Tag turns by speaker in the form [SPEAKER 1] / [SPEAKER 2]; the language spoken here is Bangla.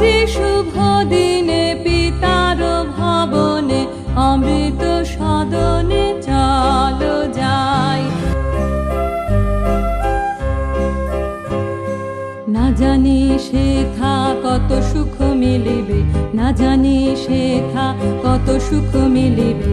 [SPEAKER 1] আজি শুভ দিনে পিতার ভবনে অমৃত সদনে চলো যাই। না জানি শেখা কত সুখ মিলিবে, না জানি শেখা কত সুখ মিলিবে।